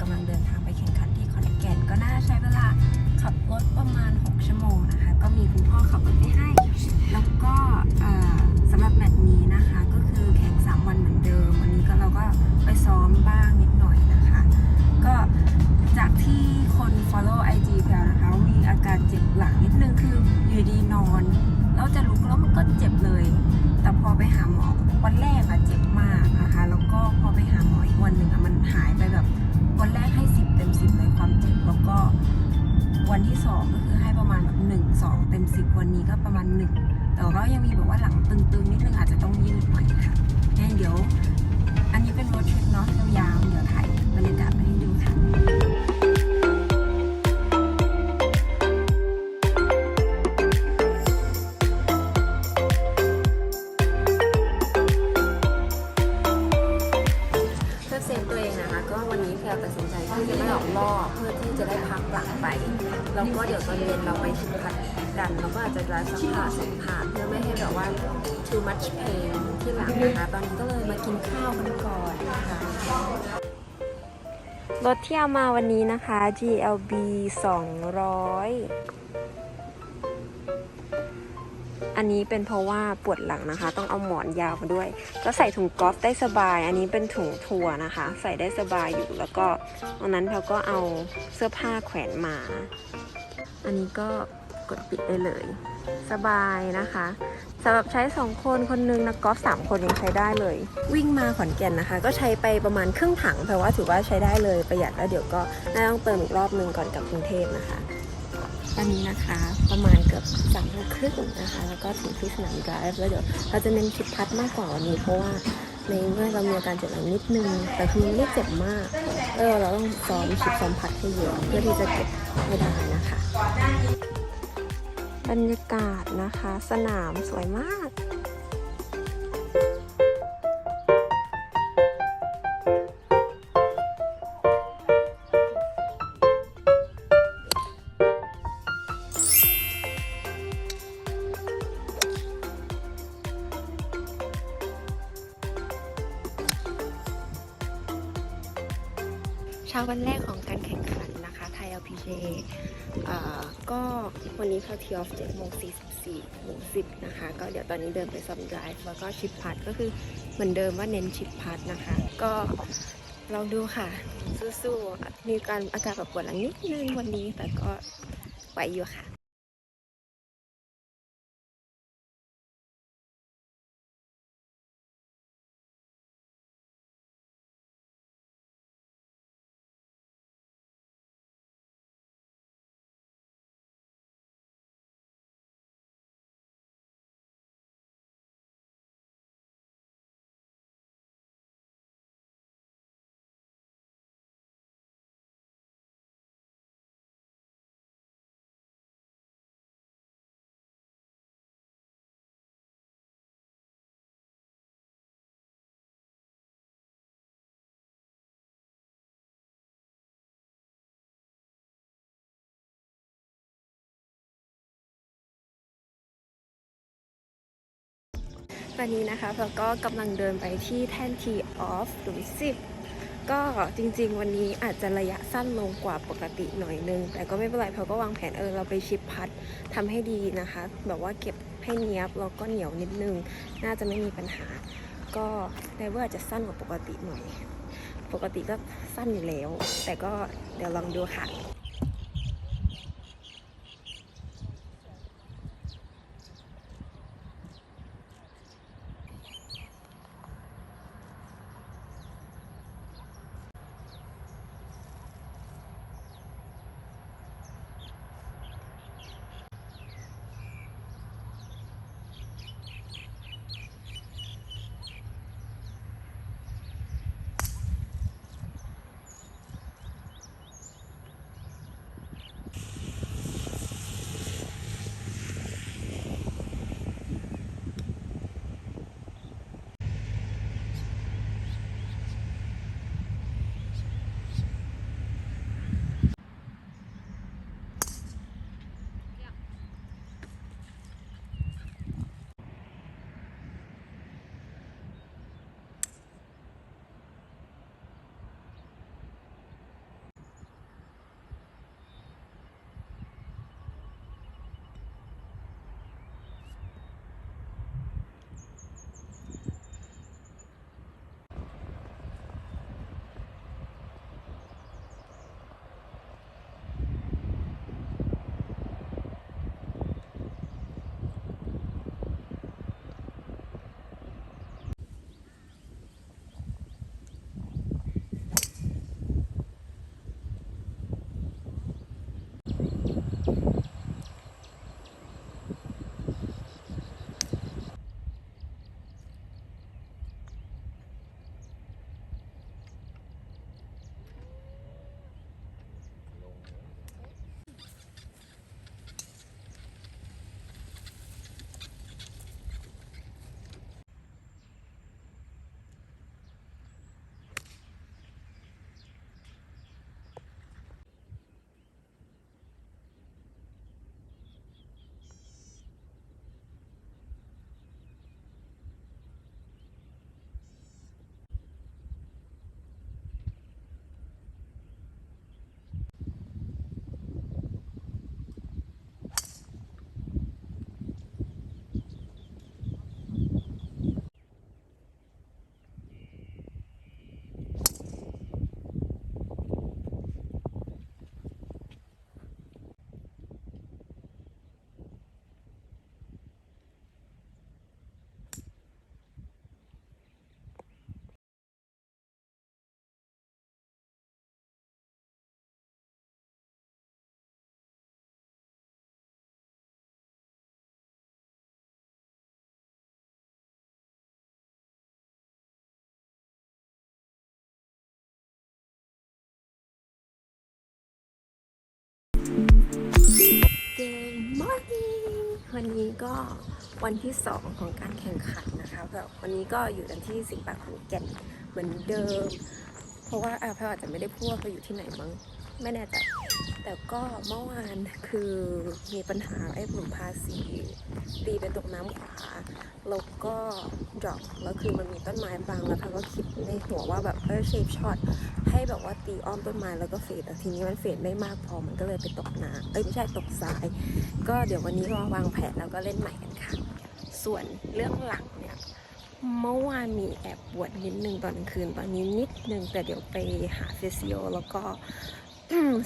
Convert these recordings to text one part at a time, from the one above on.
กำลังเดินทางไปแข่งขันที่ขอนแก่นก็น่าใช้เวลาขับรถประมาณ 6 ชั่วโมงนะคะ ก็มีคุณพ่อขับรถไปให้ ต็มสิบวันนี้ก็ประมาณหนึ่งแต่ก็ยังมีแบบว่าหลังตึงๆนิดนึงอาจจะต้องยืดหน่อยค่ะงั้นเดี๋ยว อันนี้เป็นรถทริปเนาะยาวๆเดี๋ยวถ่ายบรรยากาศมาให้ดูค่ะเพื่อเซฟตัวเองนะคะก็วันนี้แพลตัดสินใจที่จะไม่ออกรอเพื่อที่จะได้พักหลังไปแล้วก็เดี๋ยวตอนเย็นเราไปชุมพั ดกันแล้วก็อาจจะร้านสักผ่าสองผ่าเพื่อไม่ให้แบบว่า too much pain ที่หลังนะคะ ตอนนี้ก็เลยมากินข้าวกันก่อนนะคะรถที่เอามาวันนี้นะคะ GLB 200 อันนี้เป็นเพราะว่าปวดหลังนะคะ ต้องเอาหมอนยาวมาด้วย ก็ใส่ถุงกอล์ฟได้สบาย อันนี้เป็นถุงทัวร์นะคะ ใส่ได้สบายอยู่แล้วก็ตรงนั้นเขาก็เอาเสื้อผ้าแขวนมา อันนี้ก็ กดปิดได้เลย สบายนะคะสำหรับใช้ 2 คนคนหนึงนักกอล์ฟสามคนยังใช้ได้เลย วิ่งมาขอนแก่นนะคะ ก็ใช้ไปประมาณครึ่งถังแปลว่าถือว่าใช้ได้เลยประหยัดแล้วเดี๋ยวก็น่าต้องเติมอีกรอบนึงก่อนกลับกรุงเทพนะคะตอนนี้นะคะประมาณเกือบสามโมงครึ่งนะคะ แล้วก็ถึงที่สนามดรฟ์แล้วเดี๋ยวเราจะเน้นชิดพัดมากกว่าวันนี้เพราะว่าในเมื่อเรามีอาการเจ็บหลังนิดนึง แต่คือมันไม่เจ็บมาก เออเราต้องซ้อมชิดซ้อมพัดให้เยอะเพื่อที่จะเก็บให้ได้นะคะ บรรยากาศนะคะ สนามสวยมากเช้าวันแรก LPGA อ่าก็วันนี้เข้าทีออฟเจ็ดโมงสี่สิบสี่โมง10นะคะ ก็เดี๋ยวตอนนี้เดินไปซัมไดฟ์แล้วก็ชิปพัดก็คือเหมือนเดิมว่าเน้นชิปพัดนะคะ ก็ลองดูค่ะ สู้ๆ มีการอากาศแบบปวดหลังนิดนึงวันนี้แต่ก็ไหวอยู่ค่ะ ตอนนี้นะคะเราก็กำลังเดินไปที่แท่นทีออฟหลุมสิบก็จริงๆ วันนี้อาจจะระยะสั้นลงกว่าปกติหน่อยนึง แต่ก็ไม่เป็นไรเพราะก็วางแผนเออเราไปชิปพัดทำให้ดีนะคะ แบบว่าเก็บให้เนียบแล้วก็เหนียวนิดนึง น่าจะไม่มีปัญหา ก็ไดเวอร์อาจจะสั้นกว่าปกติหน่อย ปกติก็สั้นอยู่แล้ว แต่ก็เดี๋ยวลองดูค่ะ วันนี้ก็วันที่สองของการแข่งขันนะคะแบบวันนี้ก็อยู่กันที่สิงห์ปาร์คขอนแก่นเหมือนเดิม เพราะว่าอะแพาอาจจะไม่ได้พูดว่าเขาอยู่ที่ไหนมั้งไม่แน่ใจ แต่ก็เมื่อวานคือมีปัญหาไอ้หลุมภาษีตีไปตกน้ำขวา แล้วก็ drop แล้วคือมันมีต้นไม้บังแล้วแพรก็คิดในหัวว่าแบบเออ shape shot ให้แบบว่าตีอ้อมต้นไม้แล้วก็เฟดแต่ทีนี้มันเฟดไม่มากพอมันก็เลยไปตกน้ำเอ้ยไม่ใช่ตกทราย ก็เดี๋ยววันนี้ก็วางแผนแล้วก็เล่นใหม่กันค่ะ ส่วนเรื่องหลังเนี่ยเมื่อวานมีแอบปวดนิดนึงตอนกลางคืนตอนนี้นิดนึงแต่เดี๋ยวไปหาฟิสิโอแล้วก็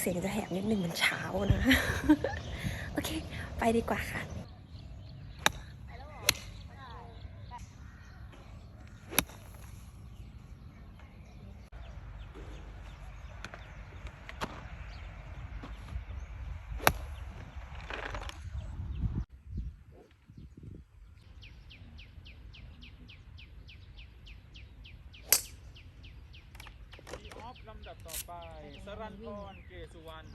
เสียงจะแหบนิดนึงมันเช้านะ โอเค ไปดีกว่าค่ะ ทีออฟลำดับต่อไป สรันพรเกสุวรรณ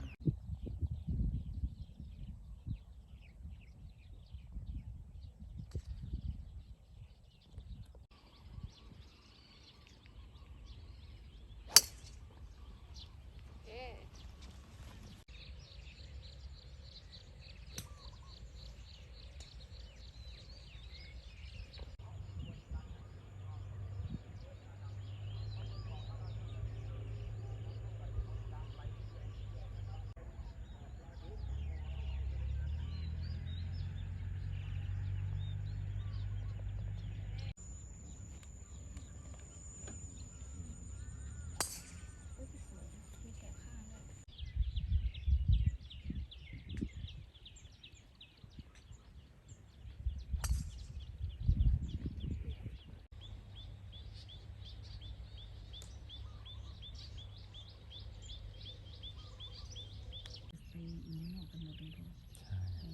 ไปอีนอกกันหมดเลยพอ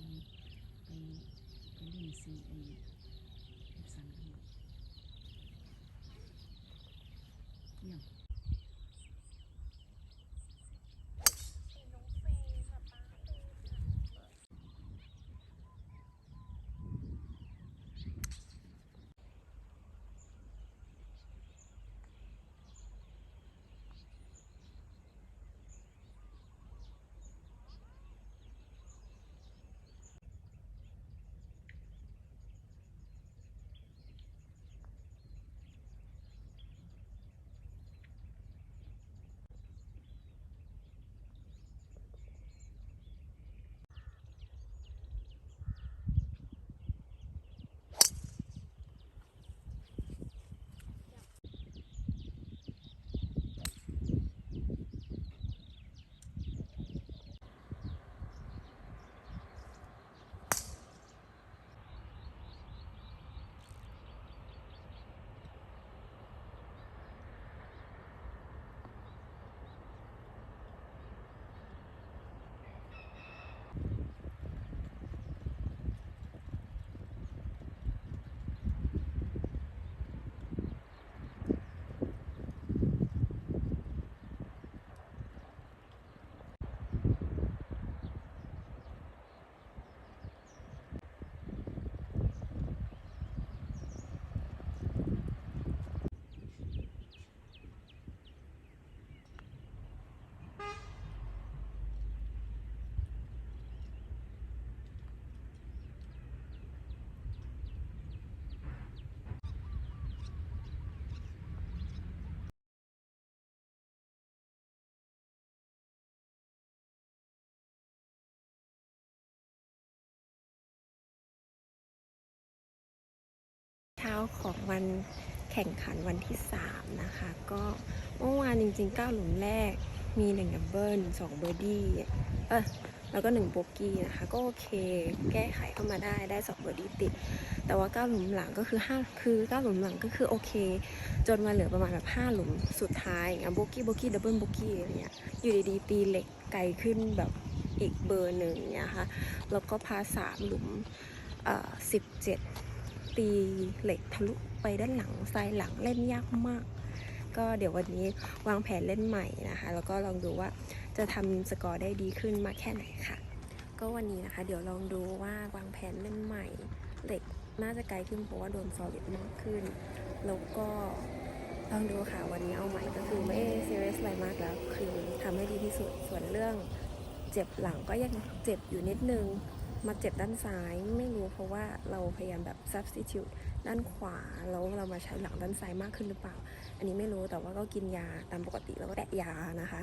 ไปไป ไป ของวันแข่งขันวันที่ 3 นะคะ ก็เมื่อวานจริงๆ 9 หลุมแรกมี1ดับเบิล2เบอร์ดี้เออแล้วก็1โบกี้นะคะ ก็โอเคแก้ไขเข้ามาได้ได้2เบอร์ดี้ติด แต่ว่า 9 หลุมหลังก็คือ5คือ 9 หลุมหลังก็คือโอเค จนมาเหลือประมาณแบบ5หลุมสุดท้ายอย่างเงี้ยโบกี้โบกี้ดับเบิลโบกี้อะไรเงี้ยอยู่ดีๆตีเหล็กไกลขึ้นแบบอีกเบอร์หนึ่งเนี้ยค่ะแล้วก็พาสามหลุมเอ่อ17 ตีเหล็กทะลุไปด้านหลังซ้ายหลังเล่นยากมาก ก็เดี๋ยววันนี้วางแผนเล่นใหม่นะคะ แล้วก็ลองดูว่าจะทำสกอร์ได้ดีขึ้นมากแค่ไหนค่ะ ก็วันนี้นะคะ เดี๋ยวลองดูว่าวางแผนเล่นใหม่เหล็กน่าจะไกลขึ้นเพราะว่าโดนซอลิดมากขึ้น แล้วก็ลองดูค่ะวันนี้เอาใหม่ก็คือไม่ซีเรียสอะไรมากแล้ว คือทำให้ดีที่สุดส่วนเรื่องเจ็บหลังก็ยังเจ็บอยู่นิดนึง มาเจ็บด้านซ้ายไม่รู้เพราะว่าเราพยายามแบบ substitute ด้านขวาแล้วเรามาใช้หลังด้านซ้ายมากขึ้นหรือเปล่า อันนี้ไม่รู้แต่ว่าก็กินยาตามปกติแล้วก็แตะยานะคะ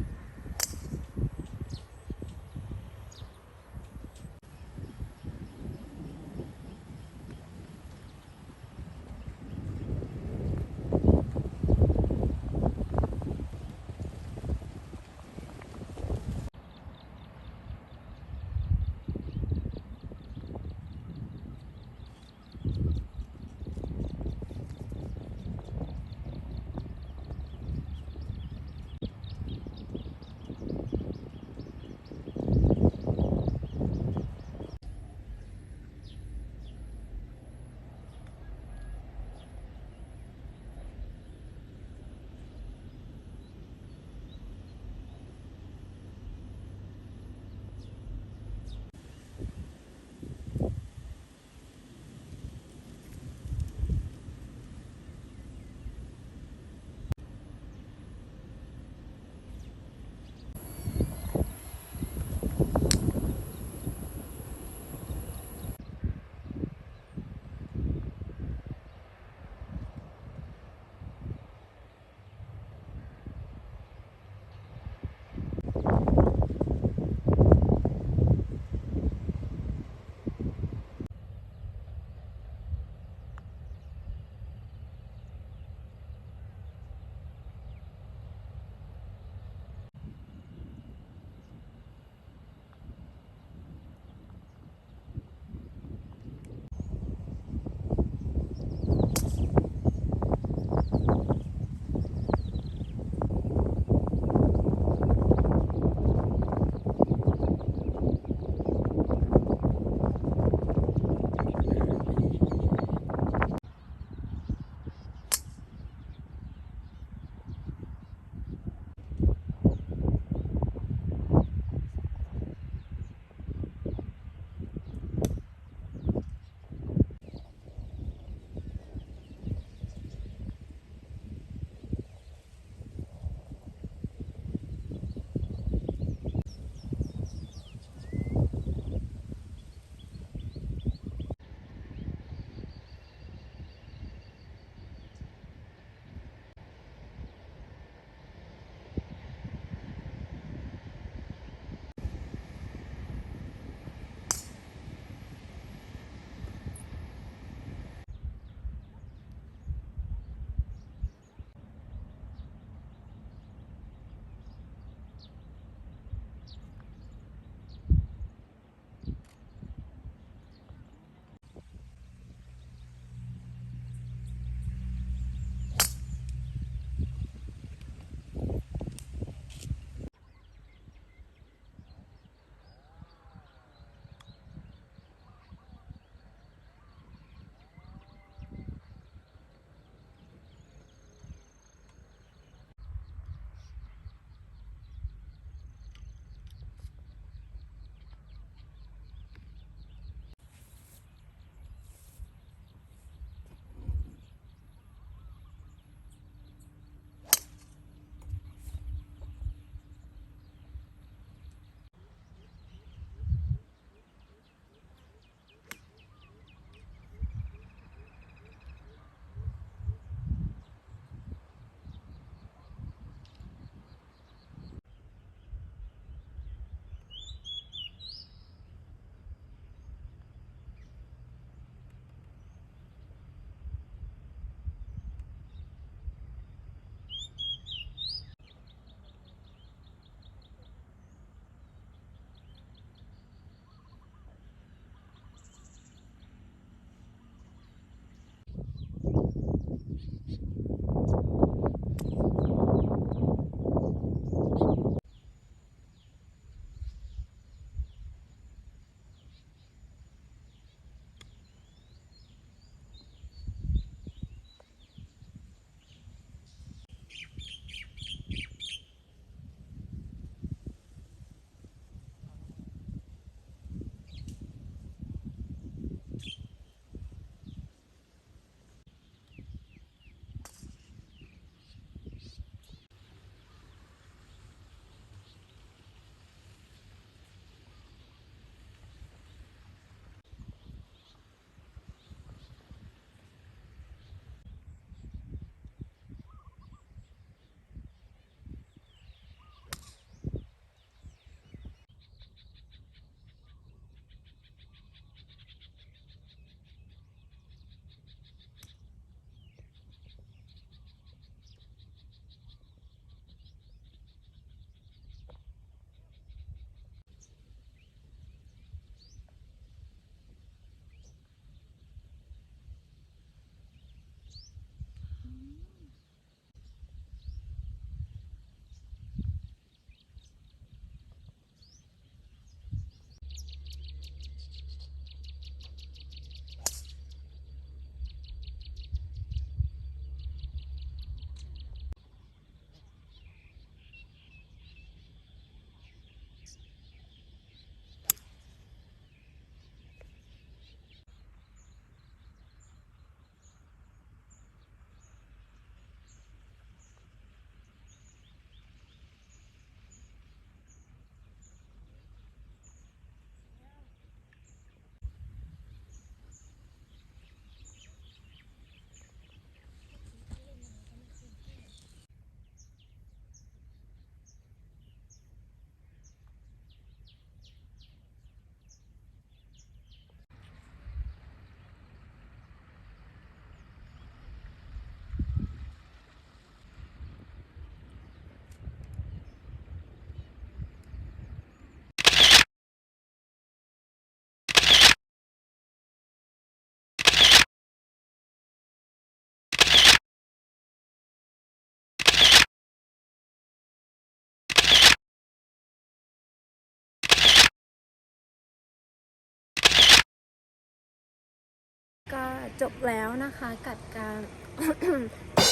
ก็จบแล้วนะคะกับการ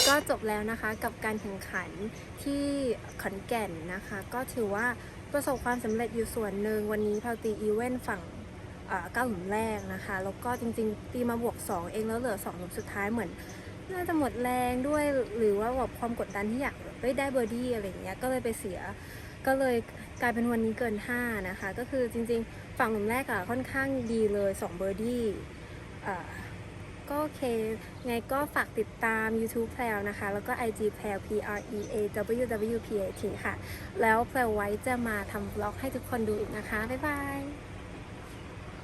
ก็จบแล้วนะคะกับการแข่งขันที่ขอนแก่นนะคะ ก็ถือว่าประสบความสำเร็จอยู่ส่วนหนึ่งวันนี้เราตีอีเวนต์ฝั่งเอ่อเก้าหลุมแรกนะคะ แล้วก็จริงๆ ตีมาบวก 2 เองแล้วเหลือ2หลุมสุดท้ายเหมือน น่าจะหมดแรงด้วยหรือว่าแบบความกดดันที่อยากได้เบอร์ดี้อะไรอย่างเงี้ยก็เลยไปเสียก็เลยกลายเป็นวันนี้เกิน 5 นะคะ ก็คือจริงๆ ฝั่งหลุมแรกอะค่อนข้างดีเลย 2 เบอร์ดี้อ่า ก็โอเค ไงก็ฝากติดตาม YouTube แพลวนะคะ แล้วก็ IG แพลว P R E A W W P A T ค่ะ แล้วแพลวไว้จะมาทำบล็อกให้ทุกคนดูอีกนะคะ บ๊ายบาย